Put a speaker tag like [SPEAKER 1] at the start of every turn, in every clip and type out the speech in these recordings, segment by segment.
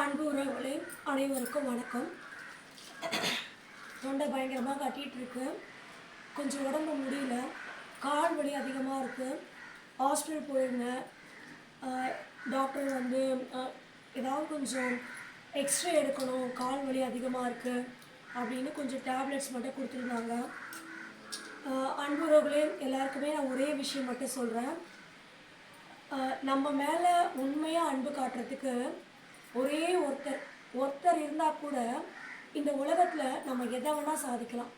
[SPEAKER 1] அன்பு உறவுகளே அனைவருக்கும் வணக்கம். தொண்டை பயங்கரமாக கட்டிகிட்டு இருக்கு கொஞ்சம் உடம்பு முடியல. கால் வலி அதிகமாக இருக்குது ஹாஸ்பிட்டல் போயிருந்தேன். டாக்டர் வந்து ஏதாவது கொஞ்சம் எக்ஸ்ரே எடுக்கணும். கால் வலி அதிகமாக இருக்குது அப்படின்னு கொஞ்சம் டேப்லெட்ஸ் மட்டும் கொடுத்துருந்தாங்க. ஆஹ் அன்புறவுகளே எல்லாருக்குமே நான் ஒரே விஷயம் மட்டும் சொல்கிறேன் நம்ம மேலே உண்மையாக அன்பு காட்டுறதுக்கு ஒரே ஒருத்தர் ஒருத்தர் இருந்தால் கூட இந்த உலகத்தில் நம்ம எதை வேணால் சாதிக்கலாம்.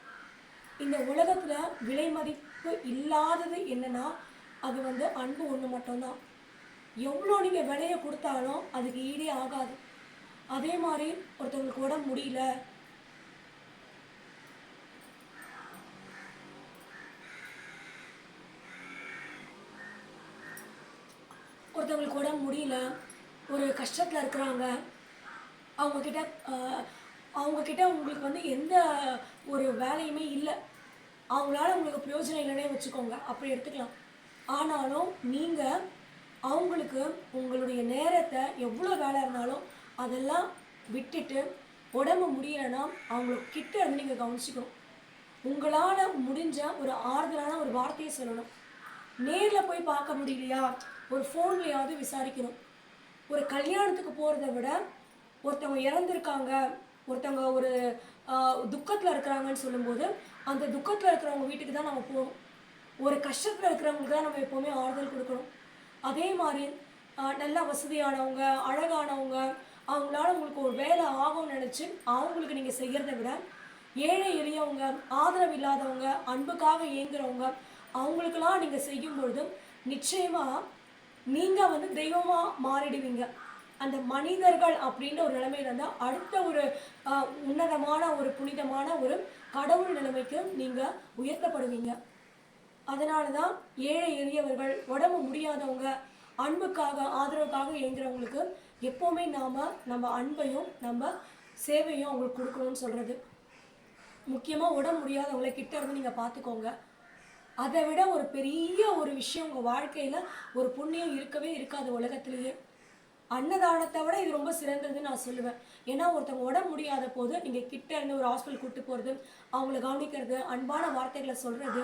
[SPEAKER 1] இந்த உலகத்தில் விலை மதிப்பு இல்லாதது என்னென்னா அது வந்து அன்பு ஒன்று மட்டும்தான். எவ்வளோ நீங்கள் விலையை கொடுத்தாலும் அதுக்கு ஈடே ஆகாது. அதே மாதிரி ஒருத்தவங்களுக்கு உடம்பு முடியல. ஒருத்தவங்களுக்கு உடம்பு முடியல. ஒரு கஷ்டத்தில் இருக்கிறாங்க. அவங்கக்கிட்ட அவங்கக்கிட்ட உங்களுக்கு வந்து எந்த ஒரு வேலையுமே இல்லை. அவங்களால உங்களுக்கு பிரயோஜனம் இல்லைன்னே வச்சுக்கோங்க. அப்படி எடுத்துக்கலாம். ஆனாலும் நீங்கள் அவங்களுக்கு உங்களுடைய நேரத்தை எவ்வளோ வேலை இருந்தாலும் அதெல்லாம் விட்டுட்டு உடம்பு முடியலைன்னா அவங்களுக்கு கிட்ட இருந்து நீங்கள் கவனிச்சுக்கணும். உங்களால் முடிஞ்ச ஒரு ஆறுதலான ஒரு வார்த்தையை சொல்லணும். நேரில் போய் பார்க்க முடியலையா? ஒரு ஃபோன்லையாவது விசாரிக்கணும். ஒரு கல்யாணத்துக்கு போகிறத விட ஒருத்தவங்க இறந்துருக்காங்க ஒருத்தவங்க ஒரு துக்கத்தில் இருக்கிறாங்கன்னு சொல்லும்போது அந்த துக்கத்தில் இருக்கிறவங்க வீட்டுக்கு தான் நம்ம போகணும். ஒரு கஷ்டத்தில் இருக்கிறவங்களுக்கு தான் நம்ம எப்போவுமே ஆறுதல் கொடுக்கணும். அதே மாதிரி நல்லா நல்ல வசதியானவங்க அழகானவங்க அவங்களால உங்களுக்கு ஒரு வேலை ஆகும்னு நினச்சி அவங்களுக்கு நீங்கள் செய்கிறத விட ஏழை எளியவங்க ஆதரவு இல்லாதவங்க அன்புக்காக இயங்குறவங்க அவங்களுக்கெல்லாம் நீங்கள் செய்யும் பொழுது நிச்சயமாக நீங்கள் வந்து தெய்வமாக மாறிடுவீங்க. அந்த மனிதர்கள் அப்படின்ற ஒரு நிலைமையில இருந்தால் அடுத்த ஒரு உன்னதமான ஒரு புனிதமான ஒரு கடவுள் நிலைமைக்கு நீங்கள் உயர்த்தப்படுவீங்க. அதனால தான் ஏழை எளியவர்கள் உடம்பு முடியாதவங்க அன்புக்காக ஆதரவுக்காக இயங்குறவங்களுக்கு எப்போவுமே நாம் நம்ம அன்பையும் நம்ம சேவையும் அவங்களுக்கு கொடுக்கணும்னு சொல்கிறது முக்கியமாக உடம்பு முடியாதவங்களை கிட்ட இருந்து நீங்கள் பார்த்துக்கோங்க அதை விட ஒரு பெரிய ஒரு விஷயம் உங்கள் வாழ்க்கையில் ஒரு புண்ணியம் இருக்கவே இருக்காது உலகத்திலேயே. அன்னதானத்தை விட இது ரொம்ப சிறந்ததுன்னு நான் சொல்லுவேன். ஏன்னா ஒருத்தவங்க உடம்பு முடியாத போது நீங்கள் கிட்ட இருந்து ஒரு ஹாஸ்பிட்டல் கூட்டு போகிறது அவங்கள கவனிக்கிறது அன்பான வார்த்தைகளை சொல்கிறது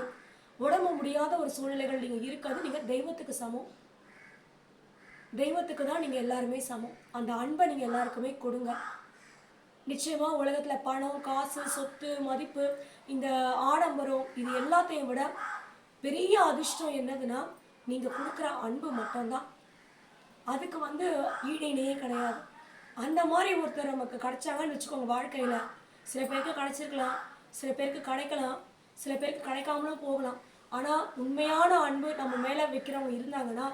[SPEAKER 1] உடம்பு முடியாத ஒரு சூழ்நிலைகள் நீங்கள் இருக்கிறது நீங்கள் தெய்வத்துக்கு சமம். தெய்வத்துக்கு தான் நீங்கள் எல்லாருமே சமம். அந்த அன்பை நீங்கள் எல்லாருக்குமே கொடுங்க. நிச்சயமாக உலகத்தில் பணம் காசு சொத்து மதிப்பு இந்த ஆடம்பரம் இது எல்லாத்தையும் விட பெரிய அதிர்ஷ்டம் என்னதுன்னா நீங்கள் கொடுக்குற அன்பு மட்டும்தான். அதுக்கு வந்து ஈடிணையே கிடையாது. அந்த மாதிரி ஒருத்தர் நமக்கு கிடைச்சாங்கன்னு வச்சுக்கோங்க வாழ்க்கையில். சில பேருக்கு கிடைச்சிருக்கலாம் சில பேருக்கு கிடைக்கலாம் சில பேருக்கு கிடைக்காமலும் போகலாம். ஆனால் உண்மையான அன்பு நம்ம மேலே வைக்கிறவங்க இருந்தாங்கன்னா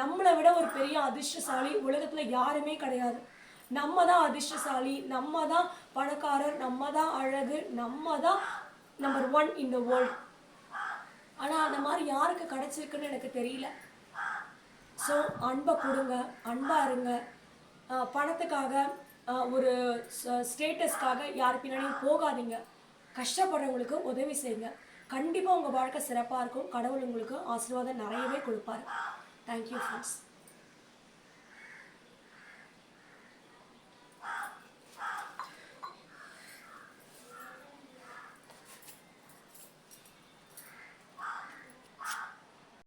[SPEAKER 1] நம்மளை விட ஒரு பெரிய அதிர்ஷ்டசாலி உலகத்தில் யாருமே கிடையாது. நம்ம தான் அதிர்ஷ்டசாலி நம்ம தான் பணக்காரர் நம்ம தான் அழகு நம்ம தான் number one in the world ஆனால் யாருக்கு கிடைச்சிருக்குன்னு எனக்கு தெரியல. ஸோ அன்பை கொடுங்க அன்பாக இருங்க. பணத்துக்காக ஒரு ஸ்டேட்டஸ்க்காக யார் பின்னாடியும் போகாதீங்க. கஷ்டப்படுறவங்களுக்கு உதவி செய்யுங்க. கண்டிப்பாக உங்கள் வாழ்க்கை சிறப்பாக இருக்கும். கடவுள் உங்களுக்கு ஆசீர்வாதம் நிறையவே கொடுப்பாரு. Thank you friends